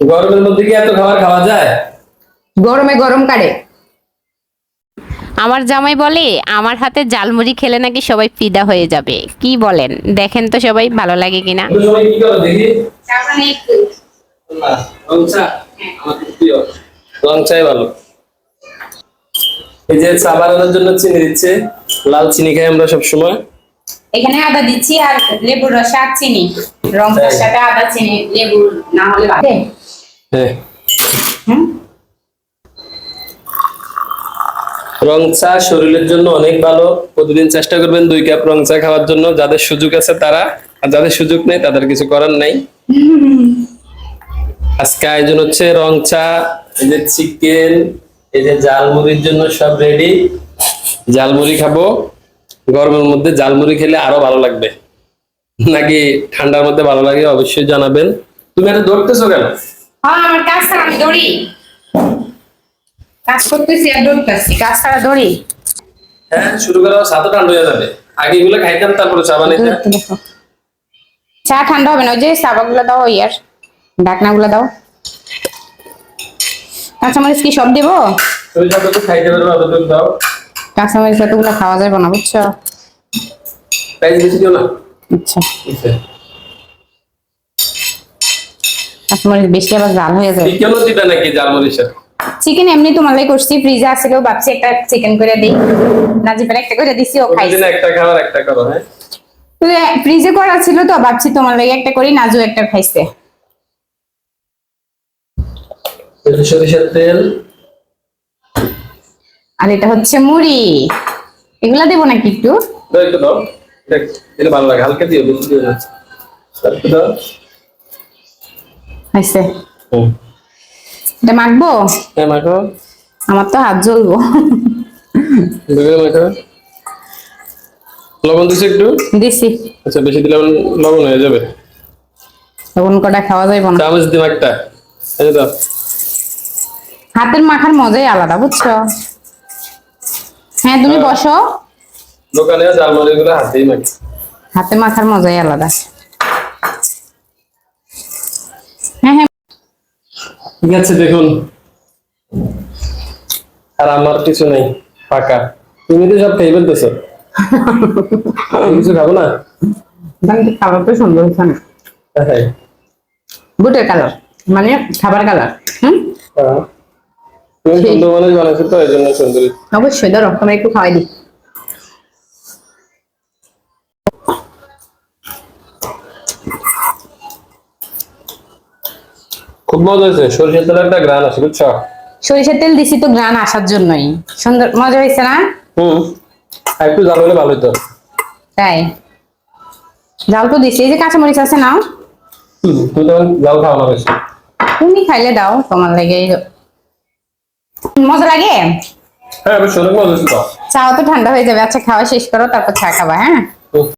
গরমের মধ্যে কি এত খাবার খাওয়া যায়? গরমে গরম কাটে আমার জামাই বলে আমার হাতে জালমুড়ি খেলে নাকি সবাই ফিদা হয়ে যাবে। কি বলেন? দেখেন তো সবাই ভালো লাগে কিনা? ভালো। এই যে চা বানানোর জন্য চিনি দিচ্ছে। লাল চিনি খাই আমরা সবসময়। এখানে আদা দিচ্ছি আর লেবুর রস আর চিনি। রংটার সাথে আদা চিনি লেবু না হলে হ্যাঁ রং চা শরীরের জন্য অনেক ভালো। প্রতিদিন চেষ্টা করবেন দুই কাপ রং চা খাওয়ার জন্য। যাদের সুযোগ আছে তারা আর যাদের সুযোগ নেই তাদের কিছু করার নাই। আজকে আয়োজন হচ্ছে রং চা এই যে চিকেন এই যে জালমুড়ির জন্য সব রেডি জালমুড়ি খাব। গরমের মধ্যে জালমুড়ি খেলে আরও ভালো লাগবে। নাকি ঠান্ডার মধ্যে ভালো লাগে অবশ্যই জানাবেন। তুমি এটা ধরতেছো কেন? হ্যাঁ আমার কাজ ছাড়া আমি দৌড়ি। কাজ করতেছি আর দৌড়তেছি কাজ ছাড়া দৌড়ি। হ্যাঁ শুরু করা ঠান্ডা হয়ে যাবে। আগে এগুলো খাইতাম তারপরে চা বানাইতাম। চা ঠান্ডা হবে না ওই যে সাবাগুলো দাও ইয়ার ঢাকনাগুলো দাও। কাঁচামরিচ কি সব দেবো? তুমি যতটুকু খাইতে পারবে অতটুকু দাও। কাঁচামরিচ এতগুলো খাওয়া যাবে না বুঝছ? প্রাইস বেশি দিও না। আচ্ছা। কাঁচামরিচ বেশি আবার জাল হয়ে যাবে চিকেনও দিবে নাকি জালমরিচের চিকেন এমনি করছি ফ্রিজে আছে ভাবছি একটা চিকেন করে দিই। একটা করে দিছি ও খাইছে। একটা খাবার একটা করো হ্যাঁ? ফ্রিজে করা ছিল তো ভাবছি তোমার লাগে একটা করি নাজু একটা খাইছে। সরিষার তেল। আর এটা হচ্ছে মুড়ি। এগুলা দেবো নাকি একটু? দাও একটু দাও। এটা ভালো লাগে হালকা দিও বেশি দিও না। দাও। হুম। এটা মাখবো? হ্যাঁ মাখো। আমার তো হাত জ্বলবো। মাখো। লবণ দিছো একটু? দিছি। আচ্ছা বেশি দিলে লবণ হয়ে যাবে। তখন কটা খাওয়া যাবে না। চামচ দিম একটা। এই দাও। হাতের মাখার মজাই আলাদা বুঝছ? হ্যাঁ তুমি বসো। দোকানে গুলো হাতেই মাখি। হাতে মাখার মজাই আলাদা। ঠিক আছে দেখুন। আর আমার কিছু নেই ফাঁকা তুমি তো সব খেয়ে ফেলতেছো। কিছু খাব না? কালার তো সুন্দর না? হ্যাঁ। বুটের কালার মানে খাবার কালার হুম? হ্যাঁ। তুমি সুন্দর মানুষ বানাইছো তো এই জন্য সুন্দরী। অবশ্যই ধরো তোমার একটু খাওয়াই দিই। খুব মজা হয়েছে। সরিষার তেলের একটা গ্রান আছে বুঝছ? সরিষার তেল দিছি তো গ্রান আসার জন্যই। সুন্দর মজা হয়েছে না? হুম। একটু জাল হলে ভালো হতো তাই? জাল তো দিছি। এই যে কাঁচামরিচ আছে নাও। হুম, তুমি তখন জাল খাও না বেশি। তুমি খাইলে দাও তোমার লাগে মজা লাগে? হ্যাঁ বেশ অনেক মজা হয়েছে তো। চাও তো ঠান্ডা হয়ে যাবে। আচ্ছা খাওয়া শেষ করো তারপর চা খাবা হ্যাঁ।